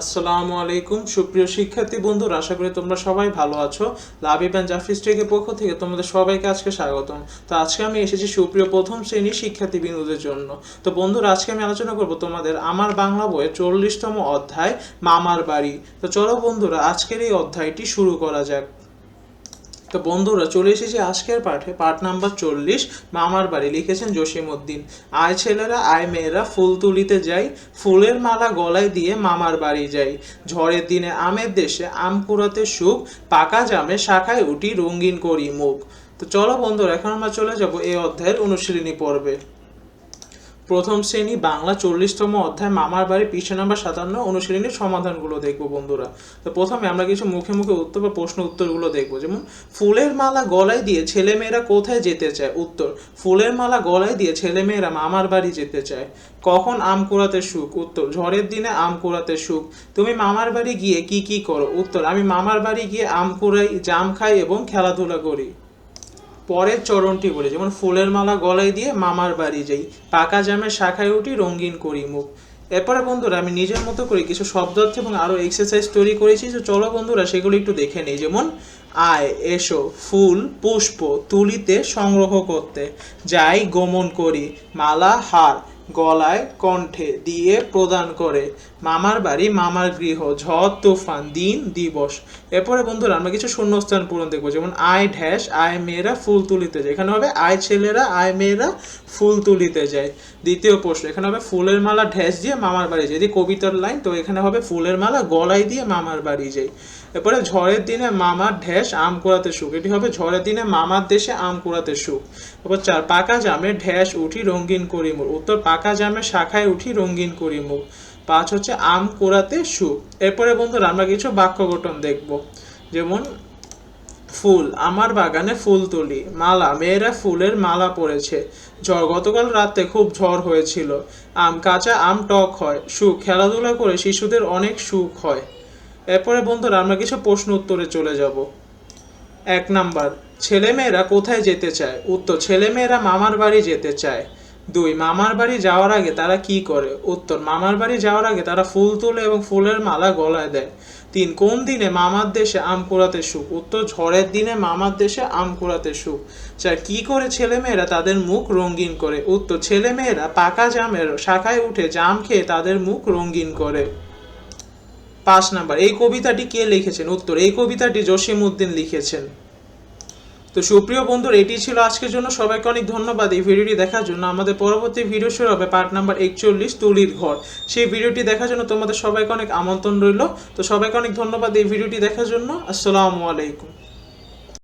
আসসালামু আলাইকুম। সুপ্রিয় শিক্ষার্থী বন্ধুরা, আশা করি তোমরা সবাই ভালো আছো। লাভিব অ্যান্ড জাফিস টেকের পক্ষ থেকে তোমাদের সবাইকে আজকে স্বাগতম। তো আজকে আমি এসেছি সুপ্রিয় প্রথম শ্রেণির শিক্ষার্থী বিন্দুদের জন্য। তো বন্ধুরা, আজকে আমি আলোচনা করব তোমাদের আমার বাংলা বইয়ের চল্লিশতম অধ্যায়, মামার বাড়ি। তো চলো বন্ধুরা, আজকের এই অধ্যায়টি শুরু করা যাক। তো বন্ধুরা, চলে এসেছি আজকের পাঠে। পাঠ নাম্বার চল্লিশ, মামার বাড়ি। লিখেছেন জসিম উদ্দিন আয় ছেলেরা, আয় মেয়েরা, ফুল তুলিতে যাই, ফুলের মালা গলায় দিয়ে মামার বাড়ি যাই। ঝড়ের দিনে আমের দেশে আম কুড়াতে সুখ, পাকা জামে শাখায় উঠি রঙিন করি মুখ। তো চলো বন্ধুরা, এখন আমরা চলে যাব এই অধ্যায়ের অনুশীলনী পর্বে। প্রথম শ্রেণি বাংলা চল্লিশতম অধ্যায়, মামার বাড়ি পৃষ্ঠা নাম্বার সাতান্ন, অনুশীলনীর সমাধানগুলো দেখব বন্ধুরা। তো প্রথমে আমরা কিছু মুখে মুখে উত্তর বা প্রশ্ন উত্তরগুলো দেখব। যেমন, ফুলের মালা গলায় দিয়ে ছেলেমেয়েরা কোথায় যেতে চায়? উত্তর, ফুলের মালা গলায় দিয়ে ছেলেমেয়েরা মামার বাড়ি যেতে চায়। কখন আম কুড়াতে সুখ? উত্তর, ঝড়ের দিনে আম কুড়াতে সুখ। তুমি মামার বাড়ি গিয়ে কি কি করো? উত্তর, আমি মামার বাড়ি গিয়ে আম কুড়াই, জাম খাই এবং খেলাধুলা করি। পরের চরণটি বলে, যেমন ফুলের মালা গলায় দিয়ে মামার বাড়ি যাই, পাকা জামের শাখায় উঠি, রঙিন করি মুখ। এরপরে বন্ধুরা, আমি নিজের মতো করে কিছু শব্দ হচ্ছে এবং আরও এক্সারসাইজ তৈরি করেছি, তো চলো বন্ধুরা সেগুলো একটু দেখে নিই। যেমন, আয়, এসো, ফুল, পুষ্প, তুলিতে সংগ্রহ করতে, যাই, গমন করি, মালা, হার। গলায় কণ্ঠে দিয়ে প্রদান করে, মামার বাড়ি, মামার গৃহ, ঝড়, তুফান, দিন, দিবস। এরপরে বন্ধুরা, আমরা কিছু শূন্যস্থান পূরণ দেখব, যেমন আয় ঢ্যাস আয় মেয়েরা ফুল তুলিতে যায়। এখানে হবে আয় ছেলেরা আয় মেয়েরা ফুল তুলিতে যায়। দ্বিতীয় প্রশ্ন, এখানে হবে ফুলের মালা ঢ্যাস দিয়ে মামার বাড়ি যায়। যদি কবিতার লাইন, তো এখানে হবে ফুলের মালা গলায় দিয়ে মামার বাড়ি যায়। এরপরে ঝড়ের দিনে মামার ঢ্যাস আম কুড়াতে সুখ এটি হবে ঝড়ের দিনে মামার দেশে আম কুড়াতে সুখ তারপর চার, পাকা জামে ঢ্যাস উঠি রঙিন করি মুখ উত্তর পাকা জামে শাখায় উঠি রঙিন করি মুখ। পাঁচ হচ্ছে আম কুড়াতে সুখ। এরপরে বন্ধুরা আমরা কিছু বাক্য গঠন দেখব। যেমন, ফুল, আমার বাগানে ফুল তুলি, মালা, মেয়েরা ফুলের মালা পরেছে। ঝড় গতকাল রাতে খুব ঝড় হয়েছিল। আম কাঁচা, আম টক হয়। সুখ, খেলাধুলা করে শিশুদের অনেক সুখ হয়। এরপরে বন্ধুরা আমরা কিছু প্রশ্ন উত্তরে চলে যাব। এক নাম্বার, ছেলেমেয়েরা কোথায় যেতে চায়? উত্তর, ছেলেমেয়েরা মামার বাড়ি যেতে চায়। দুই, মামার বাড়ি যাওয়ার আগে তারা কি করে? উত্তর, মামার বাড়ি যাওয়ার আগে তারা ফুল তোলে এবং ফুলের মালা গলায় দেয়। তিন, কোন দিনে মামার দেশে আম কুড়াতে সুখ? উত্তর, ঝড়ের দিনে মামার দেশে আম কুড়াতে সুখ। চার, কি করে ছেলেমেয়েরা তাদের মুখ রঙিন করে? উত্তর, ছেলেমেয়েরা পাকা জামের শাখায় উঠে জাম খেয়ে তাদের মুখ রঙিন করে। পাঁচ নাম্বার, এই কবিতাটি কে লিখেছেন? উত্তর, এই কবিতাটি জসিম উদ্দিন লিখেছেন। তো সুপ্রিয় বন্ধুরা, এটি ছিল আজকের জন্য। সবাইকে অনেক ধন্যবাদ এই ভিডিওটি দেখার জন্য। আমাদের পরবর্তী ভিডিও শুরু হবে পার্ট নাম্বার একচল্লিশ, তুলির ঘর। সেই ভিডিওটি দেখার জন্য তোমাদের সবাইকে অনেক আমন্ত্রণ রইল। তো সবাইকে অনেক ধন্যবাদ এই ভিডিওটি দেখার জন্য। আসসালামু আলাইকুম।